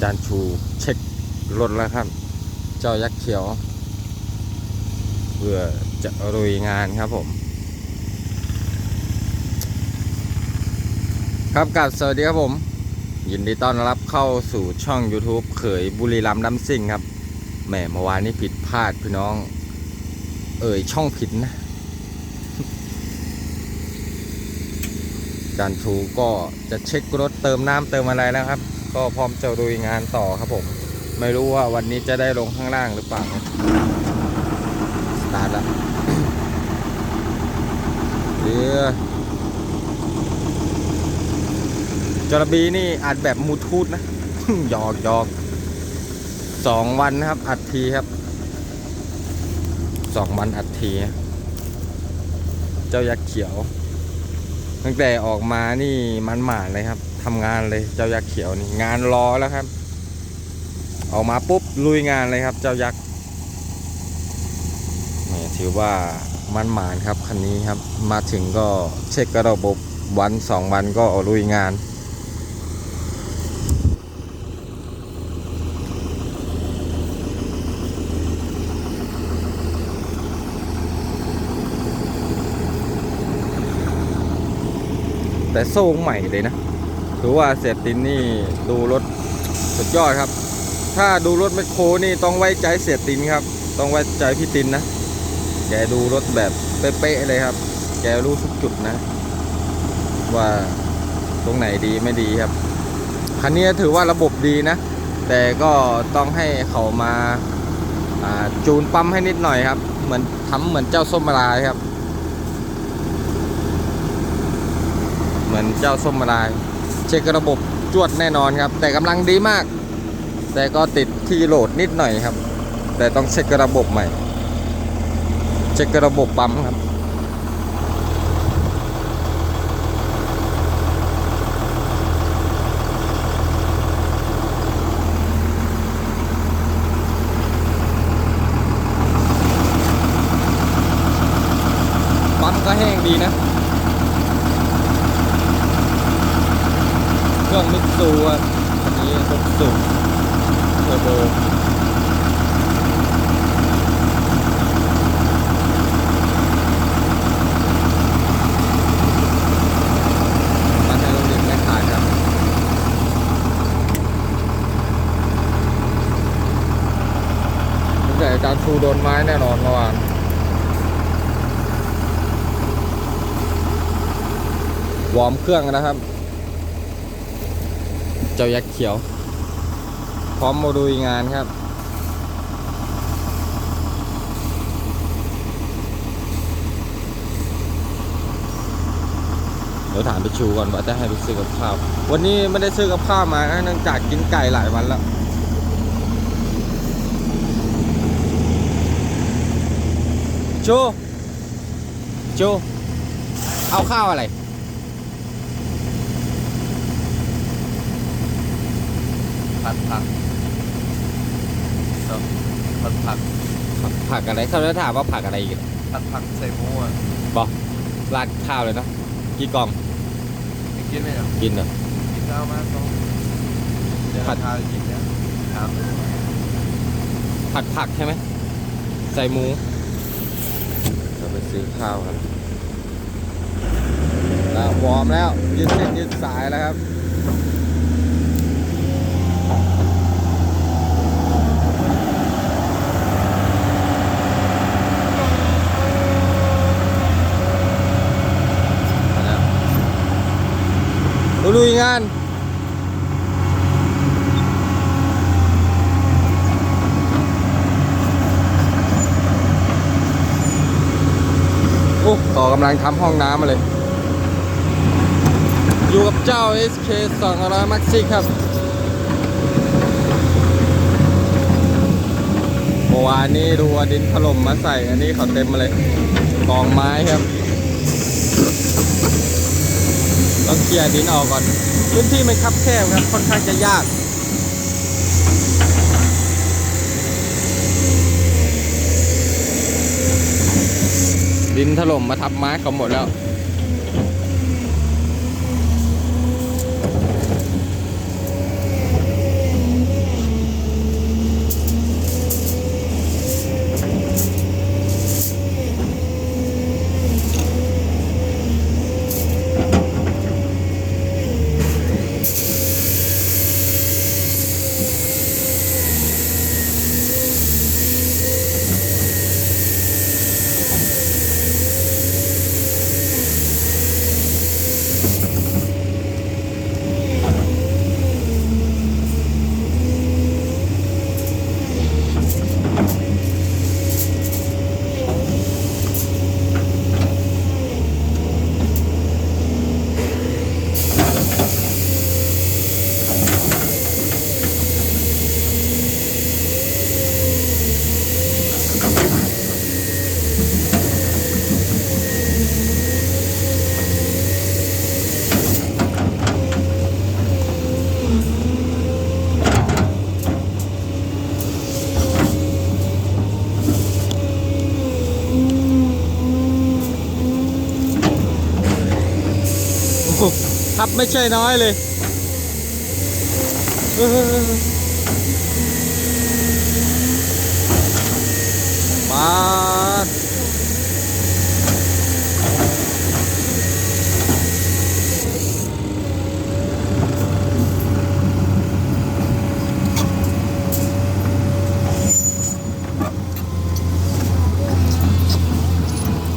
จานชูเช็ครถแล้วครับ เจ้ายักษ์เขียว เพื่อจะรุยงานครับผม ครับกับสวัสดีครับผม ยินดีต้อนรับเข้าสู่ช่อง YouTube เขยบุรีรัมย์น้ำซิ่งครับแหมเมื่อวานนี้ผิดพลาดพี่น้อง เอ่ยช่องผิดนะ จานชูก็จะเช็ครถเติมน้ำเติมอะไรแล้วครับ ก็พร้อมจะรุยงานต่อครับผม ไม่รู้ว่าวันนี้จะได้ลงข้างล่างหรือเปล่าสตาร์ทแล้วเดี๋ยวจระบีนี่อัดแบบมูทูธนะหยอกหยอกสองวันนะครับ อัดทีครับสองวันอัดที เจ้ายักษ์เขียว ตั้งแต่ออกมานี่มันหมานเลยครับทำงานเลยเจ้ายักษ์เขียวนี่งานรอแล้วครับ ออกมาปุ๊บลุยงานเลยครับ เจ้ายักษ์นี่ถือว่ามันหมานครับคันนี้ครับ มาถึงก็เช็คระบบวันสองวันก็ลุยงาน แต่โซ่ใหม่เลยนะถือว่าเสียตินนี่ดูรถสุดยอดครับ ถ้าดูรถแมคโครนี่ต้องไว้ใจเสียตินครับ ต้องไว้ใจพี่ตินนะ แกดูรถแบบเป๊ะๆเลยครับ แกรู้ทุกจุดนะ ว่าตรงไหนดีไม่ดีครับ คันนี้ถือว่าระบบดีนะ แต่ก็ต้องให้เขามาาจูนปั๊มให้นิดหน่อยครับ เหมือนทำเหมือนเจ้าส้มลายครับ เหมือนเจ้าส้มมาลาย เช็คระบบจวดแน่นอนครับ แต่กำลังดีมาก แต่ก็ติดที่โหลดนิดหน่อยครับ แต่ต้องเช็คระบบใหม่ เช็คระบบปั๊มครับปั๊มก็แห้งดีนะ เครื่องมิตซูอันนี้หกสูบเทอร์โบมันให้ลงดินไม่ขาดครับนี่อาจารย์ชูโดนไม้แน่นอนเมื่อวานวอร์มเครื่องนะครับ จ้ายักษ์เขียว พร้อมมาดูงานครับ เดี๋ยวถามไปชูก่อนว่าจะให้ไปซื้อกับข้าว วันนี้ไม่ได้ซื้อกับข้าวมาเนื่องจากกินไก่หลายวันแล้วชูชูเอาข้าวอะไร ผัดผักครับผัดผักผักผักอะไรเขาจะถามว่าผักอะไรอีกผัดผักใส่หมูอะบอกราดข้าวเลยเนาะกี่กล่องไม่กินไหมอะกินเหรอกินข้าวมาสองเดี๋ยวผัดข้าวกินแล้วครับผัดผักใช่ไหมใส่หมูเราไปซื้อข้าวกันแล้ววอร์มแล้วยืดเส้นยืดสายแล้วครับ มาแล้ว ลุยงานโอ้ต่อกำลังทำห้องน้ำมาเลย อยู่กับเจ้า SK 200 Maxi ครับเมื่อวานนี้ดูว่าดินถล่มมาใส่ อันนี้เขาเต็มมาเลยกองไม้ครับ ต้องเค ลียร์ดินออกก่อน พื้นที่มันคับแคบครับ ค่อนข้างจะยากดินถล่มมาทับไม้เขาหมดแล้ว ทับ ไม่ใช่น้อยเลยเออปาด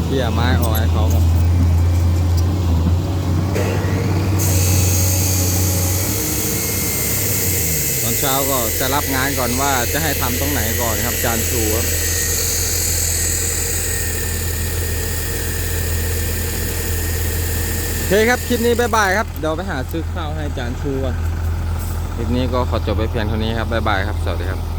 เขี่ยไม้ออกให้เขาก่อนตอนเช้า ก็จะรับงานก่อนว่าจะให้ทำตรงไหนก่อนครับจานชูครับโอเคครับคลิปนี้บ๊ายบายครับเดี๋ยวไปหาซื้อข้าวให้จานชูก่อนคลิปนี้ก็ขอจบไปเพียงเท่านี้ครับบ๊ายบายครับ สวัสดีครับ